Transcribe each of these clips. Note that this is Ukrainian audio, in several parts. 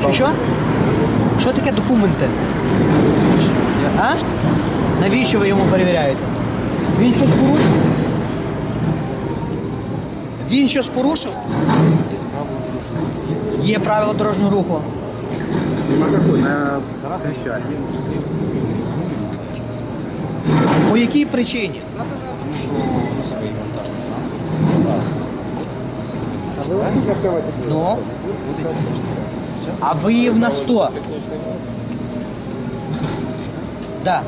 Що, що? Що таке документи? А? Навіщо ви йому перевіряєте? Він щось порушив? Він щось порушив? Є правила дорожнього руху. По якій причині? Ну? А ви в нас хто? Да.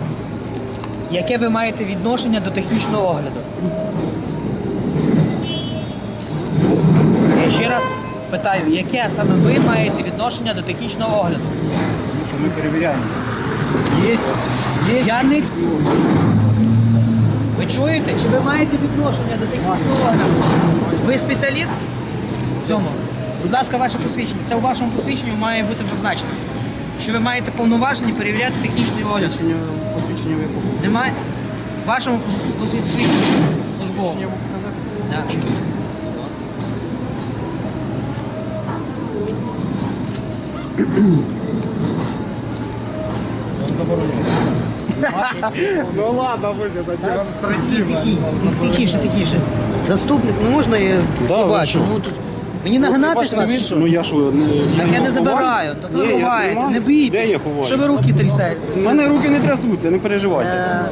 Яке ви маєте відношення до технічного огляду? Я ще раз питаю, яке саме ви маєте відношення до технічного огляду? Тому що ми перевіряємо. Є, є. Я не. Ви чуєте? Чи ви маєте відношення до технічного огляду? Ви спеціаліст цьому? Будь ласка, ваше посвідчення. Це у вашому посвідченні має бути зазначено. Що ви маєте повноваження перевіряти технічний огляд. Посвідчення, посвідчення ви якого? Немає? В вашому посвідченні службовому. Я можу показати? Ну ладно, ось це демонстративно. Тихіше, тихіше. Заступник, ну можна я побачу? Ну, тут... Мені нагинатись вас? чи що? Ну я що, не, Так я не забираю, так ви Ні, я ховаєте, тримаю. не Де бійтесь. я ховаю? Що ви руки трясете? У мене руки не трясуться, не переживайте. Е,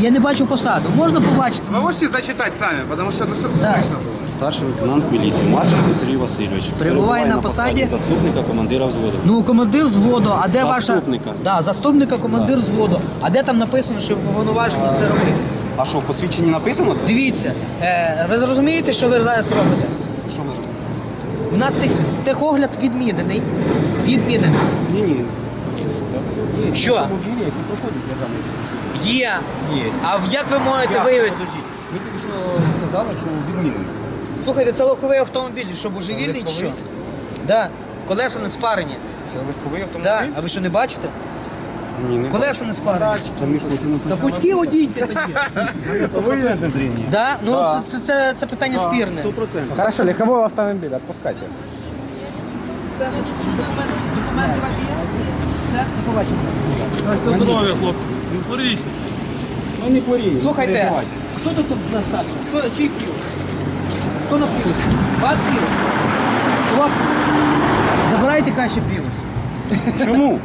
Я не бачу посаду. Можна побачити? Вы можете зачитать сами, потому что ну, что Да. слышно было. Старший лейтенант міліції Марченко Сергій Васильович. Перебуває на посаді? заступника командира взводу. Ну, командир взводу, а де ваша. Заступника. Да, заступника, командир взводу. А де там написано, що повноважено це робити? А що, в посвідченні написано це? Дивіться, е, ви зрозумієте, що ви зараз робите? Що ми робимо? У нас тех, техогляд відмінений. Відмінений. Ні, ні. Що? Автомобілі, які проходять державний Є. Є. А як ви можете виявити? Ви тільки що сказали, що відмінено. Слухайте, це легковий автомобіль, що божевільний чи що? Легковий? Да. Колеса не спарені. Це легковий автомобіль? Да. А ви що не бачите? Не Колеса не. Це ми Та пучки одійте тоді. Зріння. Да? Ну. Це, це, це, це питання спірне. Сто процентів. Хорошо, легковой автомобиль, отпускайте. Документи ваші є? Все, до побачення. Здоров'я, хлопці. Не хворіть. Ну не хворіє. Слухайте, хто тут тут у нас старший? Хто чий пів? Хто на пів? Вас пів? Хлопці, забирайте краще пів. Чому?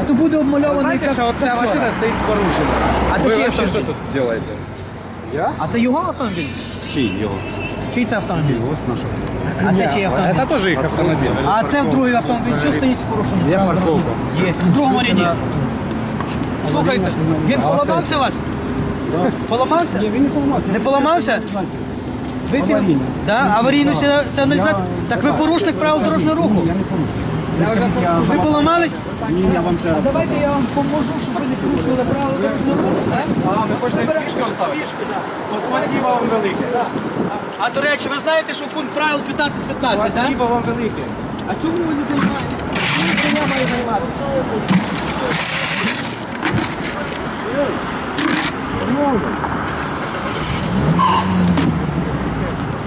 А то буде обмальований Знаєте, як- що ця машина стоїть з порушенням. А це Ви чий вообще що автомобіль? тут робите? А це його автомобіль? Чий його? Чий це автомобіль? Ось наша. А це чий автомобіль? Это тоже их автомобиль. А це другий автомобіль, що стоїть з порушенням? Я парковка. Є. В другому ряді. Слухайте, він поламався у вас? Поламався? Він не поламався. Не поламався? Ви сі... Да? Аварійну сигналізацію? Так ви порушник правил дорожнього руху. Я не порушив. Ви поламались? Ні, я вам ще раз. давайте я вам поможу, щоб ви не порушували правила дорожнього руху. так? А, ви хочете фішки оставити? Фішки, так. Спасибо вам велике. А до речі, ви знаєте, що пункт правил 15-15, так? Спасибо вам велике. А чому ви не займаєтесь? Чому я маю займатися?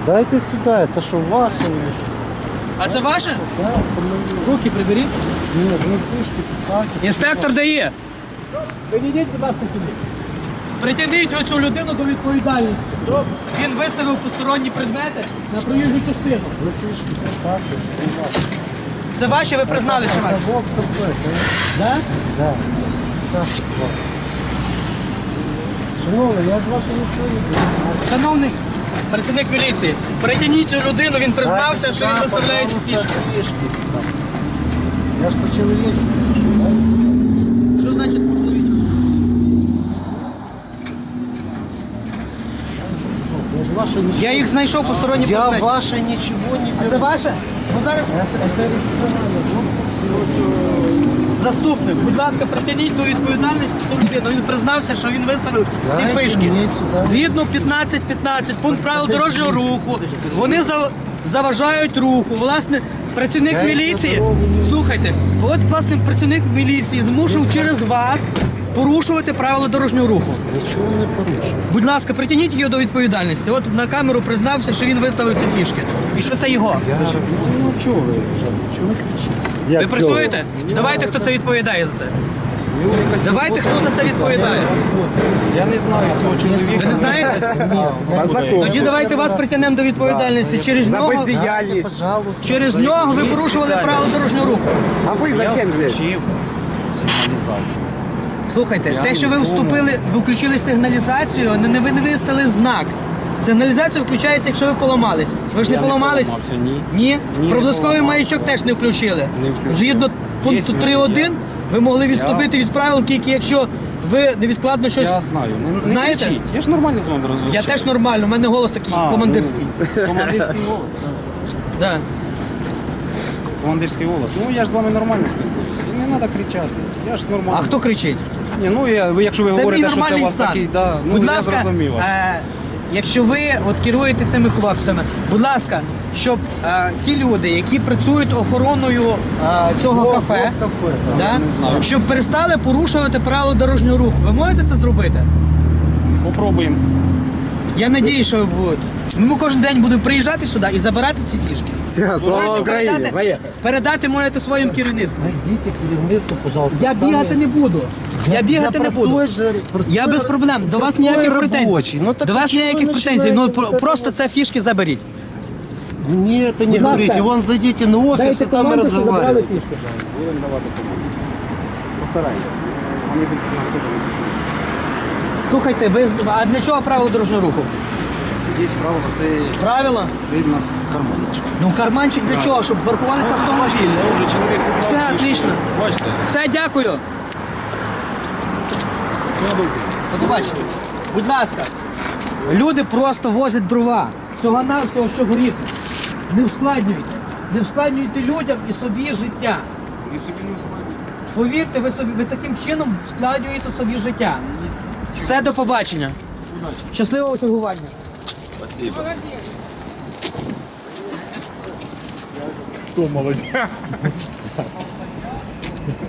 Дайте сюда, это что, ваше? А це ваше? Руки приберіть. Нет, ну фишки писать. Інспектор дає. Підійдіть, будь ласка, сюди. Притягніть оцю людину до відповідальності. Він виставив посторонні предмети на проїжджу частину. Вы фишки писать. Це ваші, ви признали, що ваші. Вот такой, Да? да. Так. Шановний, я ж ваше нічого не буду. Шановний працівник міліції, притягніть цю людину, він признався, що він виставляє ці фішки. Я ж да? Що значить ж ваше ничего... Я їх знайшов посторонні Я предмети. ваше ничего не А це ваше? Ну зараз Это, это ресторан. Заступник. Будь ласка, притягніть до відповідальності цю людину. Він признався, що він виставив ці Дайте фишки. мені сюди. Згідно 15.15, пункт правил дорожнього руху, вони за- заважають руху. Власне, працівник міліції, слухайте, от власне працівник міліції змушив через вас порушувати правила дорожнього руху. Нічого не порушив. Будь ласка, притягніть його до відповідальності. От на камеру признався, що він виставив ці фішки. І що це його? Ну чого ви? Чого ви кричите? Ви працюєте? Давайте, хто це відповідає за це. Давайте, хто за це відповідає. Я не знаю цього чоловіка. Ви не знаєте? Тоді давайте вас притягнемо до відповідальності. Через нього, через нього ви порушували правила дорожнього руху. А вы зачем здесь? Сигналізацію. Слухайте, те, що ви вступили, ви включили сигналізацію, не, не ви не виставили знак. Сигналізація включається, якщо ви поламались. Ви ж не Я не поламались? поламався, ні. Ні? Ні, Проблисковий поламався. маячок теж не включили. Не включили. Згідно пункту Є 3.1, ви могли відступити від правил, тільки якщо ви невідкладно щось. Я знаю. Не, не Знаєте? кричіть. Я ж нормально з вами розмовляю. Я теж нормально, у мене голос такий А, командирський. ну, командирський голос. Да. Командирський голос. Ну я ж з вами нормально спілкуюся. І не треба кричати. Я ж нормально. А хто кричить? Ні, ну я, ви, якщо ви Це мій говорите, що це у нормальний вас стан. такий, да, ну будь я ласка, зрозумів. вас. е, якщо ви от керуєте цими хлопцями, будь ласка, щоб е, ті люди, які працюють охороною е, цього Во- кафе, кафе, да, щоб перестали порушувати правила дорожнього руху. Ви можете це зробити? Попробуємо. Я надію, що ви будете. Ми кожен день будемо приїжджати сюди і забирати ці фішки. Все, слава передати, передати можете своїм керівництву. Найдите керівництво, пожалуйста. Я бігати не буду. Я бігати не буду. же- простой Я без проблем. До вас ніяких претензій. Ну, До вас ніяких претензій. Ну просто це фішки заберіть. Мне это не говорите. Вон зайдите на офис, и там не кричать. Слухайте, ви а для чого правило дорожнього руху? Є правило, це, Правило? це в нас карманчик. Ну карманчик для чого? Щоб паркувалися автомобілі. Це вже чоловік. Все отлично. Бачите? Все, дякую. До побачення. Будь ласка, люди просто возять дрова. Всього навсього, що горіти. Не ускладнюйте. Не ускладнюйте людям і собі життя. І собі не успокоїть. Повірте, ви собі ви таким чином складюєте собі життя. Все, до побачення. Щасливого чергування. Хто молодець?